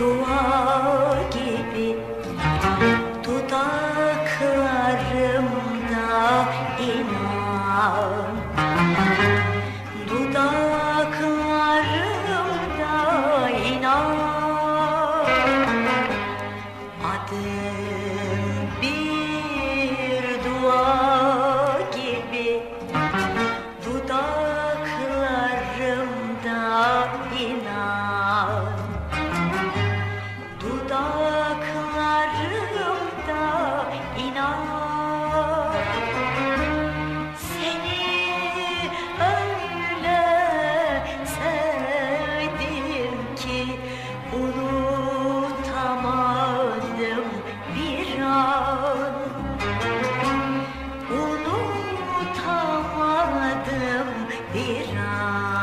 dua gibi dudaklarımda iman dudaklarımda inan. Adım bir dua gibi dudaklarımda inan. Bye.